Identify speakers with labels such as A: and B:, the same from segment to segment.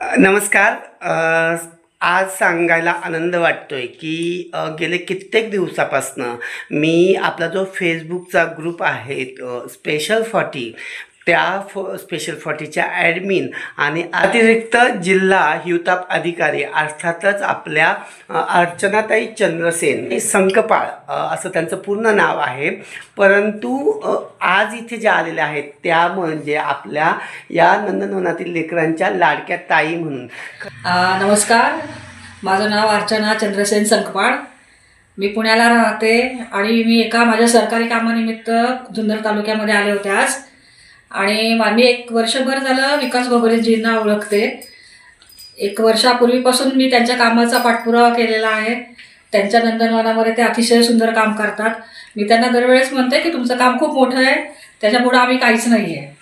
A: नमस्कार. आज सांगायला आनंद वाटतोय की गेले कित्येक दिवसापासनं मी आपला जो फेसबुकचा ग्रुप आहे स्पेशल फॉर्टी त्या फ स्पेशल फॉर्टीच्या ॲडमिन आणि अतिरिक्त जिल्हा हिवताप अधिकारी अर्थातच आपल्या अर्चनाताई चंद्रसेन. हे संकपाळ असं त्यांचं पूर्ण नाव आहे. परंतु आज इथे ज्या आलेल्या आहेत त्या म्हणजे आपल्या या नंदनवनातील लेकरांच्या लाडक्या ताई म्हणून.
B: नमस्कार. माझं नाव अर्चना चंद्रसेन संकपाळ. मी पुण्याला राहते आणि मी एका माझ्या सरकारी कामानिमित्त जुन्नर तालुक्यामध्ये आले होते आज. आणि आम्ही मी एक वर्षभर झालं विकास भोगरेजींना ओळखते. एक वर्षापूर्वीपासून मी त्यांच्या कामाचा पाठपुरावा केलेला आहे. त्यांच्या नंदनवनामध्ये ते अतिशय सुंदर काम करतात. मी त्यांना दरवेळेस म्हणते की तुमचं काम खूप मोठं आहे त्याच्यापुढं आम्ही काहीच नाही आहे.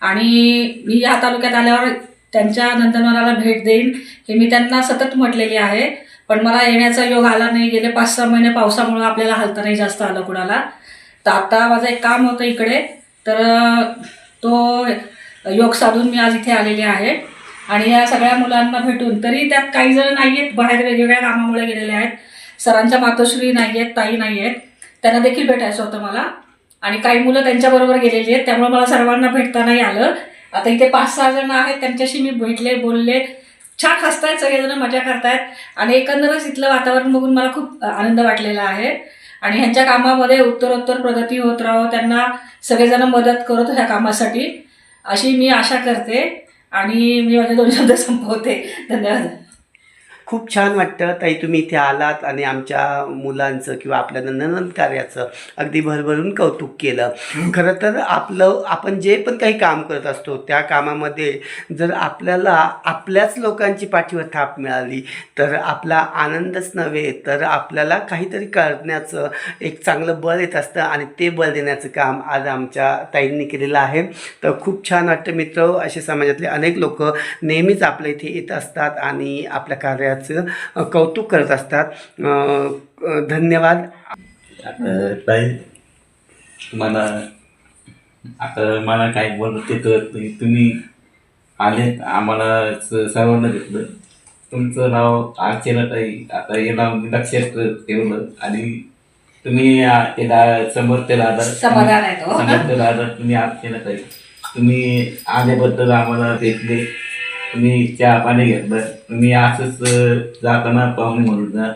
B: आणि मी या तालुक्यात आल्यावर त्यांच्या नंदनवनाला भेट देईन हे मी त्यांना सतत म्हटलेली आहे. पण मला येण्याचा योग आला नाही. गेले पाच सहा महिने पावसामुळं आपल्याला हलता नाही जास्त आलं कुणाला. तर आता माझं एक काम होतं इकडे. तर तो योग साधून मी आज इथे आलेले आहे. आणि या सगळ्या मुलांना भेटून तरी त्यात काही जण नाही आहेत बाहेर वेगवेगळ्या कामामुळे गेलेले आहेत. सरांच्या मातोश्री नाही आहेत ताई नाही आहेत त्यांना देखील भेटायचं होतं मला. आणि काही मुलं त्यांच्याबरोबर गेलेली आहेत त्यामुळे मला सर्वांना भेटता नाही आलं. आता इथे पाच सहा जण आहेत त्यांच्याशी मी भेटले बोलले. छान हसतायत सगळेजण मजा करतायत. आणि एकंदरच इथलं वातावरण बघून मला खूप आनंद वाटलेला आहे. आणि ह्यांच्या कामामध्ये उत्तरोत्तर प्रगती होत राहो त्यांना सगळेजण मदत करत ह्या कामासाठी. अशी मी आशा करते आणि मी माझे दोन शब्द संपवते. धन्यवाद.
A: खूप छान वाटतं. ताई तुम्ही इथे आलात आणि आमच्या मुलांचं किंवा आपल्या नंदनवन कार्याचं अगदी भरभरून कौतुक केलं. खरं तर आपलं आपण जे पण काही काम करत असतो त्या कामामध्ये जर आपल्याला आपल्याच लोकांची पाठीवर थाप मिळाली तर आपला आनंदच नव्हे तर आपल्याला काहीतरी करण्याचं एक चांगलं बळ येत असतं आणि ते बळ देण्याचं काम आज आमच्या ताईंनी केलेलं आहे. तर खूप छान वाटतं मित्र असे समाजातले अनेक लोक नेहमीच आपल्या इथे येत असतात आणि आपल्या कार्याचं अ, कौतुक करत असतात. धन्यवाद.
C: आता ताई तुम्हाला आता मला काही बोलत ते कळत नाही तुम्ही आले आम्हाला स- सर्वांना घेतलं तुमचं नाव अर्चना ताई आता हे नाव मी लक्षात ठेवलं आणि तुम्ही आ- ते दा- समर्थ दादा
B: समाधान आहे तो.
C: समर्थ दादा तुम्ही अर्चना ताई. तुम्ही आल्याबद्दल आम्हाला भेटले. तुम्ही चहा पाणी घेतलं तुम्ही असंच जाताना पाहुणे म्हणून जा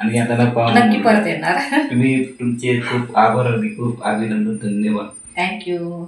C: आणि येताना पाहुणे
B: नक्की परत
C: जा.
B: येणार.
C: तुम्ही तुमचे खूप आभार आणि खूप अभिनंदन धन्यवाद.
B: थँक्यू